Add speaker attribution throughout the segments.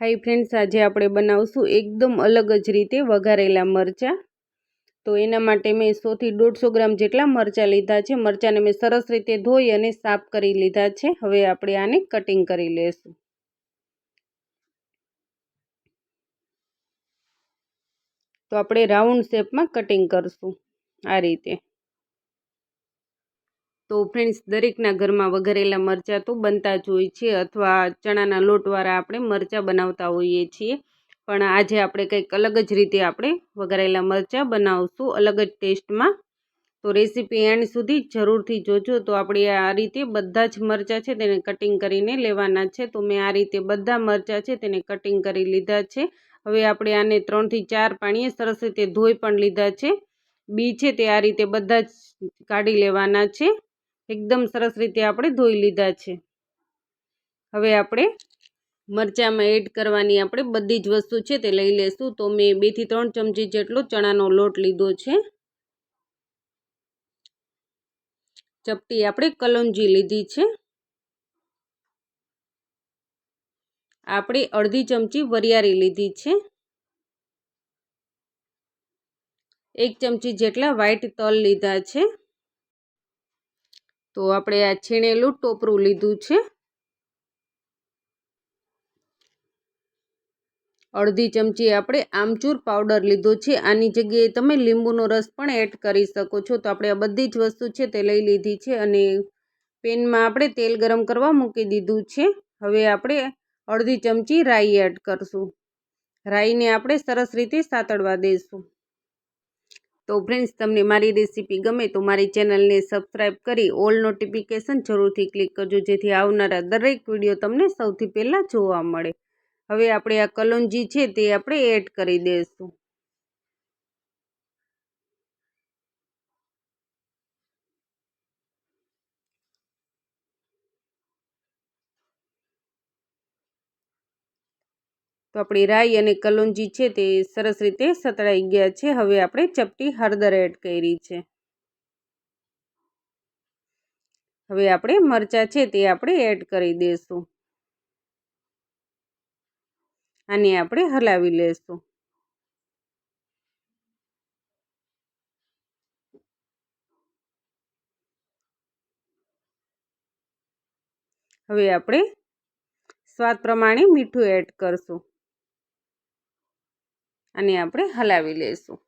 Speaker 1: High friends આજે આપણે બનાવશું એકદમ અલગ જ રીતે વઘારેલા મરચાં. તો એના માટે મેં સોથી દોઢસો ગ્રામ જેટલા મરચાં લીધા છે. મરચાંને મેં સરસ રીતે ધોઈ અને સાફ કરી લીધા છે. હવે આપણે આને કટિંગ કરી લેશું. તો આપણે રાઉન્ડ શેપમાં કટિંગ કરશું આ રીતે. તો ફ્રેન્ડ્સ દરેકના ઘરમાં વઘારેલા મરચાં તો બનતા જ હોય છે અથવા ચણાના લોટવાળા આપણે મરચાં બનાવતા હોઈએ છીએ. પણ આજે આપણે કંઈક અલગ જ રીતે આપણે વઘારેલા મરચાં બનાવશું અલગ જ ટેસ્ટમાં. તો રેસીપી એન્ડ સુધી જરૂરથી જોજો. તો આપણે આ રીતે બધા જ મરચાં છે તેને કટિંગ કરીને લેવાના છે. તો મેં આ રીતે બધા મરચાં છે તેને કટિંગ કરી લીધા છે. હવે આપણે આને ત્રણથી ચાર પાણીએ સરસ રીતે ધોઈ પણ લીધા છે. બી છે તે આ રીતે બધા જ કાઢી લેવાના છે. એકદમ સરસ રીતે આપણે ધોઈ લીધા છે. હવે આપણે મરચાંમાં એડ કરવાની આપણે બધી જ વસ્તુ છે તે લઈ લેશું. તો મેં બેથી ત્રણ ચમચી જેટલો ચણાનો લોટ લીધો છે. ચપટી આપણે કલોંજી લીધી છે. આપણે અડધી ચમચી વરિયાળી લીધી છે. એક ચમચી જેટલા વ્હાઈટ તલ લીધા છે. તો આપણે આ છીણેલું ટોપરું લીધું છે. અડધી ચમચી આપણે આમચૂર પાવડર લીધો છે. આની જગ્યાએ તમે લીંબુનો રસ પણ એડ કરી શકો છો. તો આપણે આ બધી જ વસ્તુ છે તે લઈ લીધી છે અને પેનમાં આપણે તેલ ગરમ કરવા મૂકી દીધું છે. હવે આપણે અડધી ચમચી રાઈ એડ કરશું. રાઈને આપણે સરસ રીતે સાતળવા દઈશું તો ફ્રેન્ડ્સ તમને મારી રેસીપી ગમે તો મારી ચેનલને સબસ્ક્રાઈબ કરી ઓલ નોટિફિકેશન જરૂરથી ક્લિક કરજો, જેથી આવનારા દરેક વીડિયો તમને સૌથી પહેલાં જોવા મળે. હવે આપણે આ કલોંજી છે તે આપણે એડ કરી દઈશું. તો આપણી રાઈ અને કલોંજી છે તે સરસ રીતે સતળાઈ ગયા છે. હવે આપણે ચપટી હળદર એડ કરી છે. હવે આપણે મરચાં છે તે આપણે એડ કરી દઈશું આને આપણે હલાવી લેશું. હવે આપણે સ્વાદ પ્રમાણે મીઠું એડ કરશું. અને આપણે હલાવી લઈશું.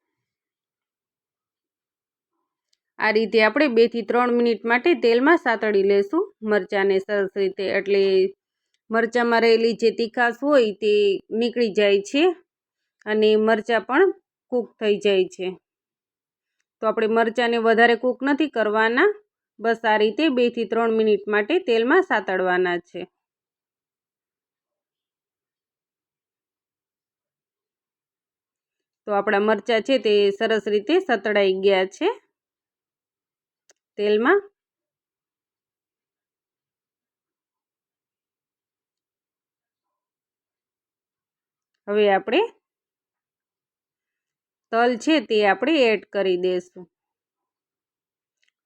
Speaker 1: આ રીતે આપણે બેથી ત્રણ મિનિટ માટે તેલમાં સાતળી લઈશું. મરચાંને સરસ રીતે, એટલે મરચાંમાં રહેલી જે તીખાશ હોય તે નીકળી જાય છે અને મરચાં પણ કૂક થઈ જાય છે. તો આપણે મરચાંને વધારે કૂક નથી કરવાના. બસ આ રીતે બેથી ત્રણ મિનિટ માટે તેલમાં સાતળવાના છે. તો આપણા મરચાં છે તે સરસ રીતે સતળાઈ ગયા છે. તેલમાં હવે આપણે તલ છે તે આપણે એડ કરી દઈશું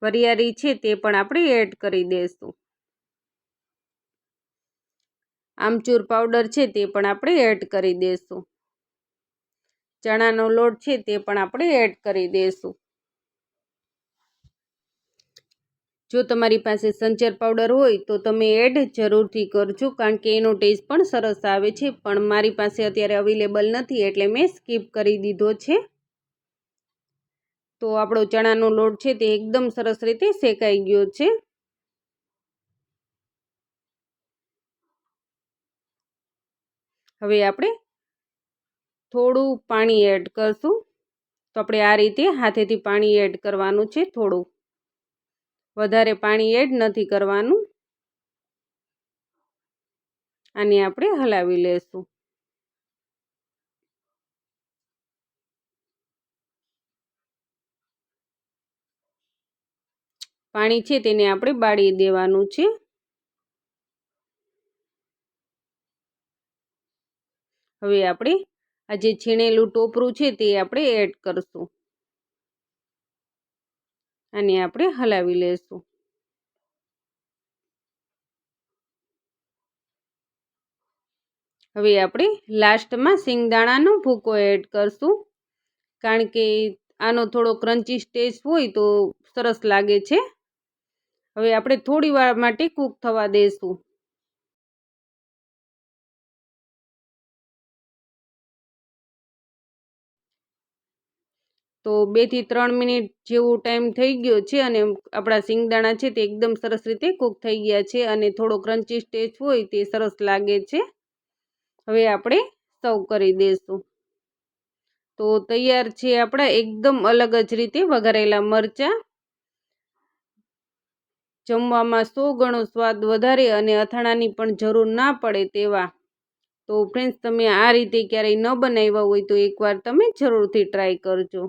Speaker 1: વરિયાળી છે તે પણ આપણે એડ કરી દઈશું આમચૂર પાવડર છે તે પણ આપણે એડ કરી દઈશું ચણાનો લોટ છે તે પણ આપણે એડ કરી દઈશું. જો તમારી પાસે સંચર પાવડર હોય તો તમે એડ જરૂરથી કરજો કારણ કે એનો ટેસ્ટ પણ સરસ આવે છે, પણ મારી પાસે અત્યારે અવેલેબલ નથી એટલે મેં સ્કીપ કરી દીધો છે. તો આપણો ચણાનો લોટ છે તે એકદમ સરસ રીતે શેકાઈ ગયો છે. હવે આપણે થોડું પાણી એડ કરશું. તો આપણે આ રીતે હાથેથી પાણી એડ કરવાનું છે થોડું. વધારે પાણી એડ નથી કરવાનું. આને આપણે હલાવી લેશું. પાણી છે તેને આપણે બાળી દેવાનું છે. હવે આપણે આ જે છીણેલું ટોપરું છે તે આપણે એડ કરશું. અને આપણે હલાવી લેશું. હવે આપણે લાસ્ટમાં સિંગદાણાનો ભૂકો એડ કરશું. કારણ કે આનો થોડો ક્રન્ચી સ્ટેજ હોય તો સરસ લાગે છે. હવે આપણે થોડી વાર માટે કૂક થવા દઈશું તો બેથી ત્રણ મિનિટ જેવો ટાઈમ થઈ ગયો છે અને આપણા સિંગદાણા છે તે એકદમ સરસ રીતે કૂક થઈ ગયા છે અને થોડો ક્રન્ચી સ્ટેજ હોય તે સરસ લાગે છે. હવે આપણે સર્વ કરી દઈશું. તો તૈયાર છે આપણા એકદમ અલગ જ રીતે વઘારેલા મરચાં. જમવામાં સો ગણો સ્વાદ વધારે અને અથાણાની પણ જરૂર ના પડે તેવા. તો ફ્રેન્ડ્સ તમે આ રીતે ક્યારેય ન બનાવ્યા હોય તો એકવાર તમે જરૂરથી ટ્રાય કરજો.